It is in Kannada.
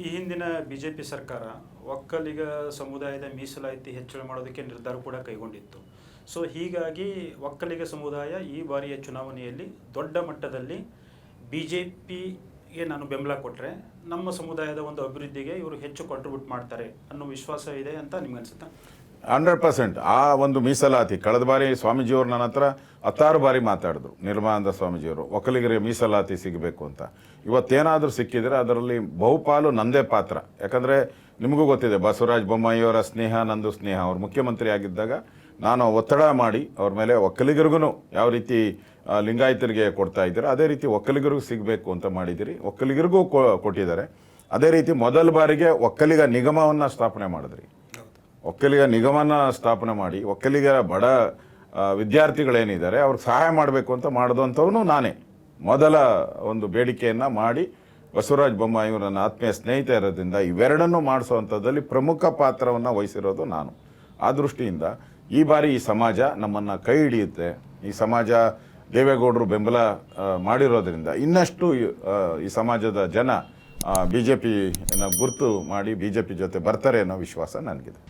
ಈ ಹಿಂದಿನ ಬಿಜೆಪಿ ಸರ್ಕಾರ ಒಕ್ಕಲಿಗ ಸಮುದಾಯದ ಮೀಸಲಾತಿ ಹೆಚ್ಚಳ ಮಾಡೋದಕ್ಕೆ ನಿರ್ಧಾರ ಕೂಡ ಕೈಗೊಂಡಿತ್ತು. ಸೊ, ಹೀಗಾಗಿ ಒಕ್ಕಲಿಗ ಸಮುದಾಯ ಈ ಬಾರಿಯ ಚುನಾವಣೆಯಲ್ಲಿ ದೊಡ್ಡ ಮಟ್ಟದಲ್ಲಿ ಬಿ ಜೆ ಪಿಗೆ ನಾನು ಬೆಂಬಲ ಕೊಟ್ಟರೆ ನಮ್ಮ ಸಮುದಾಯದ ಒಂದು ಅಭಿವೃದ್ಧಿಗೆ ಇವರು ಹೆಚ್ಚು ಕಾಂಟ್ರಿಬ್ಯೂಟ್ ಮಾಡ್ತಾರೆ ಅನ್ನೋ ವಿಶ್ವಾಸ ಇದೆ ಅಂತ ನಿಮ್ಗೆ ಅನ್ಸುತ್ತಾ? Hundred percent. ಆ ಒಂದು ಮೀಸಲಾತಿ, ಕಳೆದ ಬಾರಿ ಸ್ವಾಮೀಜಿಯವರು ನನ್ನ ಹತ್ರ ಹತ್ತಾರು ಬಾರಿ ಮಾತಾಡಿದ್ರು ನಿರ್ಮಲಾನಂದ ಸ್ವಾಮೀಜಿಯವರು, ಒಕ್ಕಲಿಗರಿಗೆ ಮೀಸಲಾತಿ ಸಿಗಬೇಕು ಅಂತ. ಇವತ್ತೇನಾದರೂ ಸಿಕ್ಕಿದರೆ ಅದರಲ್ಲಿ ಬಹುಪಾಲು ನಂದೇ ಪಾತ್ರ. ಯಾಕಂದರೆ ನಿಮಗೂ ಗೊತ್ತಿದೆ, ಬಸವರಾಜ ಬೊಮ್ಮಾಯಿಯವರ ಸ್ನೇಹ, ನಂದು ಸ್ನೇಹ. ಅವರು ಮುಖ್ಯಮಂತ್ರಿ ಆಗಿದ್ದಾಗ ನಾನು ಒತ್ತಡ ಮಾಡಿ ಅವ್ರ ಮೇಲೆ ಒಕ್ಕಲಿಗರಿಗೂ ಯಾವ ರೀತಿ ಲಿಂಗಾಯತರಿಗೆ ಕೊಡ್ತಾ ಇದ್ದೀರ, ಅದೇ ರೀತಿ ಒಕ್ಕಲಿಗರಿಗೂ ಸಿಗಬೇಕು ಅಂತ ಮಾಡಿದಿರಿ ಒಕ್ಕಲಿಗರಿಗೂ ಕೊಟ್ಟಿದ್ದಾರೆ. ಅದೇ ರೀತಿ ಮೊದಲ ಬಾರಿಗೆ ಒಕ್ಕಲಿಗ ನಿಗಮವನ್ನು ಸ್ಥಾಪನೆ ಮಾಡಿದ್ರಿ. ಒಕ್ಕಲಿಗ ನಿಗಮನ ಸ್ಥಾಪನೆ ಮಾಡಿ, ಒಕ್ಕಲಿಗರ ಬಡ ವಿದ್ಯಾರ್ಥಿಗಳೇನಿದ್ದಾರೆ, ಅವ್ರಿಗೆ ಸಹಾಯ ಮಾಡಬೇಕು ಅಂತ ಮಾಡಿದಂಥವನು ನಾನೇ. ಮೊದಲ ಒಂದು ಬೇಡಿಕೆಯನ್ನು ಮಾಡಿ ಬಸವರಾಜ ಬೊಮ್ಮಾಯಿ ನನ್ನ ಆತ್ಮೀಯ ಸ್ನೇಹಿತ ಇರೋದ್ರಿಂದ ಇವೆರಡನ್ನೂ ಮಾಡಿಸುವಂಥದ್ದಲ್ಲಿ ಪ್ರಮುಖ ಪಾತ್ರವನ್ನು ವಹಿಸಿರೋದು ನಾನು. ಆ ದೃಷ್ಟಿಯಿಂದ ಈ ಬಾರಿ ಈ ಸಮಾಜ ನಮ್ಮನ್ನು ಕೈ ಹಿಡಿಯುತ್ತೆ. ಈ ಸಮಾಜ ದೇವೇಗೌಡರು ಬೆಂಬಲ ಮಾಡಿರೋದ್ರಿಂದ ಇನ್ನಷ್ಟು ಈ ಸಮಾಜದ ಜನ ಬಿ ಜೆ ಪಿನ ಗುರುತು ಮಾಡಿ ಬಿ ಜೆ ಪಿ ಜೊತೆ ಬರ್ತಾರೆ ಅನ್ನೋ ವಿಶ್ವಾಸ ನನಗಿದೆ.